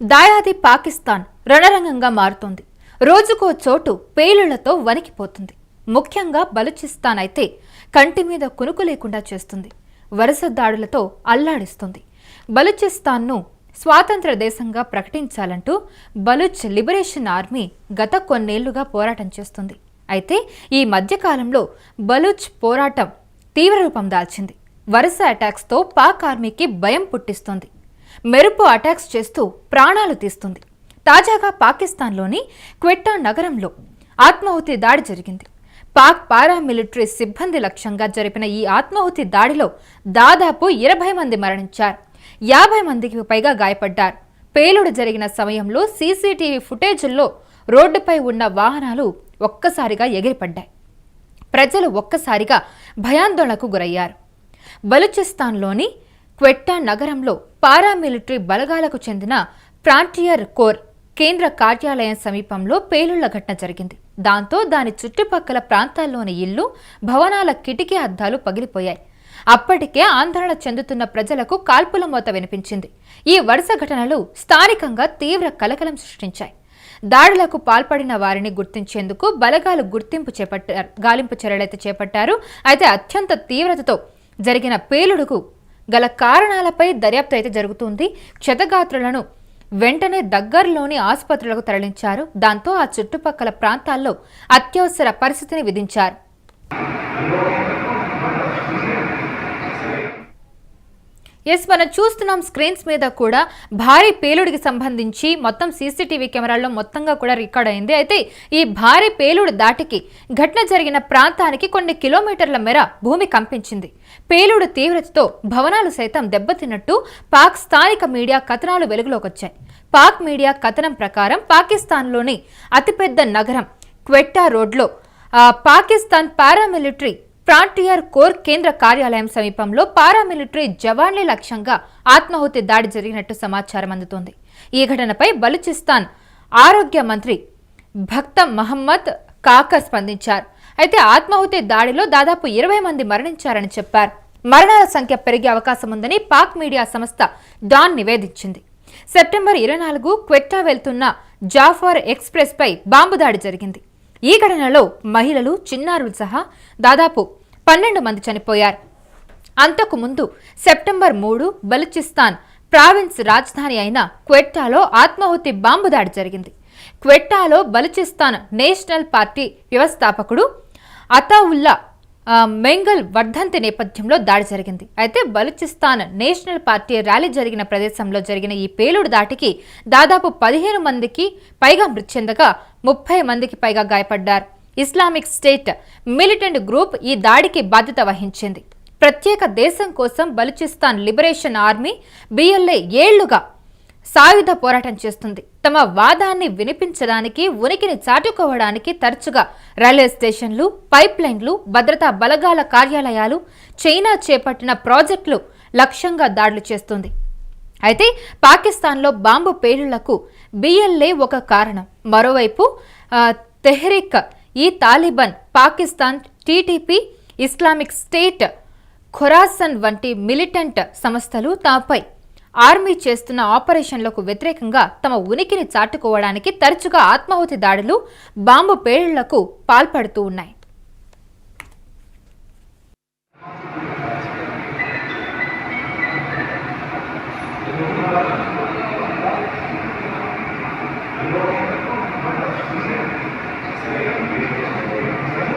దాయాది పాకిస్తాన్ రణరంగంగా మారుతోంది. రోజుకో చోటు పేలుళ్ళతో వణికిపోతుంది. ముఖ్యంగా బలుచిస్తాన్ అయితే కంటి మీద కునుకు లేకుండా చేస్తుంది. వరుస దాడులతో అల్లాడిస్తుంది. బలుచిస్తాన్ను స్వాతంత్ర దేశంగా ప్రకటించాలంటూ బలుచ్ లిబరేషన్ ఆర్మీ గత కొన్నేళ్ళుగా పోరాటం చేస్తుంది. అయితే ఈ మధ్యకాలంలో బలుచ్ పోరాటం తీవ్ర రూపం దాల్చింది. వరుస అటాక్స్తో పాక్ ఆర్మీకి భయం పుట్టిస్తోంది. మెరుపు అటాక్స్ చేస్తూ ప్రాణాలు తీస్తుంది. తాజాగా పాకిస్తాన్లోని క్వెట్టా నగరంలో ఆత్మాహుతి దాడి జరిగింది. పాక్ పారామిలిటరీ సిబ్బంది లక్ష్యంగా జరిపిన ఈ ఆత్మాహుతి దాడిలో దాదాపు ఇరవై మంది మరణించారు. యాభై మందికి పైగా గాయపడ్డారు. పేలుడు జరిగిన సమయంలో సీసీటీవీ ఫుటేజుల్లో రోడ్డుపై ఉన్న వాహనాలు ఒక్కసారిగా ఎగిరిపడ్డాయి. ప్రజలు ఒక్కసారిగా భయాందోళనకు గురయ్యారు. బలూచిస్తాన్లోని క్వెట్టా నగరంలో పారామిలిటరీ బలగాలకు చెందిన ఫ్రాంటియర్ కోర్ కేంద్ర కార్యాలయం సమీపంలో పేలుళ్ళ ఘటన జరిగింది. దాంతో దాని చుట్టుపక్కల ప్రాంతాల్లోని ఇల్లు భవనాల కిటికీ అద్దాలు పగిలిపోయాయి. అప్పటికే ఆందోళన చెందుతున్న ప్రజలకు కాల్పుల మోత వినిపించింది. ఈ వరుస ఘటనలు స్థానికంగా తీవ్ర కలకలం సృష్టించాయి. దాడులకు పాల్పడిన వారిని గుర్తించేందుకు బలగాలు గుర్తింపు చేపట్టారు గాలింపు చర్యలైతే చేపట్టారు. అయితే అత్యంత తీవ్రతతో జరిగిన పేలుడుకు గల కారణాలపై దర్యాప్తు అయితే జరుగుతుంది. క్షతగాత్రులను వెంటనే దగ్గరలోని ఆసుపత్రులకు తరలించారు. దాంతో ఆ చుట్టుపక్కల ప్రాంతాల్లో అత్యవసర పరిస్థితిని విధించారు. ఎస్ మనం చూస్తున్నాం స్క్రీన్స్ మీద కూడా భారీ పేలుడికి సంబంధించి మొత్తం సీసీటీవీ కెమెరాల్లో మొత్తంగా కూడా రికార్డ్ అయింది. అయితే ఈ భారీ పేలుడు దాటికి ఘటన జరిగిన ప్రాంతానికి కొన్ని కిలోమీటర్ల మేర భూమి కంపించింది. పేలుడు తీవ్రతతో భవనాలు సైతం దెబ్బతిన్నట్టు పాక్ స్థానిక మీడియా కథనాలు వెలుగులోకి వచ్చాయి. పాక్ మీడియా కథనం ప్రకారం పాకిస్తాన్లోని అతిపెద్ద నగరం క్వెట్టా రోడ్లో పాకిస్తాన్ పారామిలిటరీ ఫ్రాంటియర్ కోర్ కేంద్ర కార్యాలయం సమీపంలో పారామిలిటరీ జవాన్లే లక్ష్యంగా ఆత్మాహుతి దాడి జరిగినట్టు సమాచారం అందుతోంది. ఈ ఘటనపై బలూచిస్తాన్ ఆరోగ్య మంత్రి భక్త మహమ్మద్ కాకర్ స్పందించారు. అయితే ఆత్మాహుతి దాడిలో దాదాపు ఇరవై మంది మరణించారని చెప్పారు. మరణాల సంఖ్య పెరిగే అవకాశం ఉందని పాక్ మీడియా సంస్థ డాన్ నివేదించింది. సెప్టెంబర్ ఇరవై నాలుగు క్వెట్టా వెళ్తున్న జాఫర్ ఎక్స్ప్రెస్ పై బాంబు దాడి జరిగింది. ఈ ఘటనలో మహిళలు చిన్నారులు సహా దాదాపు పన్నెండు మంది చనిపోయారు. అంతకు ముందు సెప్టెంబర్ మూడు బలూచిస్తాన్ ప్రావిన్స్ రాజధాని అయిన క్వెట్టాలో ఆత్మాహుతి బాంబు దాడి జరిగింది. క్వెట్టాలో బలూచిస్తాన్ నేషనల్ పార్టీ వ్యవస్థాపకుడు అతావుల్లా మెంగల్ వర్ధంతి నేపథ్యంలో దాడి జరిగింది. అయితే బలూచిస్తాన్ నేషనల్ పార్టీ ర్యాలీ జరిగిన ప్రదేశంలో జరిగిన ఈ పేలుడు దాటికి దాదాపు పదిహేను మందికి పైగా మృతి చెందగా ముప్పై మందికి పైగా గాయపడ్డారు. ఇస్లామిక్ స్టేట్ మిలిటెంట్ గ్రూప్ ఈ దాడికి బాధ్యత వహించింది. ప్రత్యేక దేశం కోసం బలూచిస్తాన్ లిబరేషన్ ఆర్మీ బిఎల్ఏ ఏళ్ళుగా సాయుధ పోరాటం చేస్తుంది. తమ వాదాన్ని వినిపించడానికి ఉనికిని చాటుకోవడానికి తరచుగా రైల్వే స్టేషన్లు పైప్ లైన్లు భద్రతా బలగాల కార్యాలయాలు చైనా చేపట్టిన ప్రాజెక్టులు లక్ష్యంగా దాడులు చేస్తుంది. అయితే పాకిస్తాన్లో బాంబు పేలుళ్ళకు బిఎల్ఏ ఒక కారణం. మరోవైపు Tehrik e Taliban Pakistan TTP Islamic State Khorasan వంటి మిలిటెంట్ సంస్థలు తమపై ఆర్మీ చేస్తున్న ఆపరేషన్లకు వ్యతిరేకంగా తమ ఉనికిని చాటుకోవడానికి తరచుగా ఆత్మాహుతి దాడులు బాంబు పేలుళ్ళకు పాల్పడుతూ ఉన్నాయి.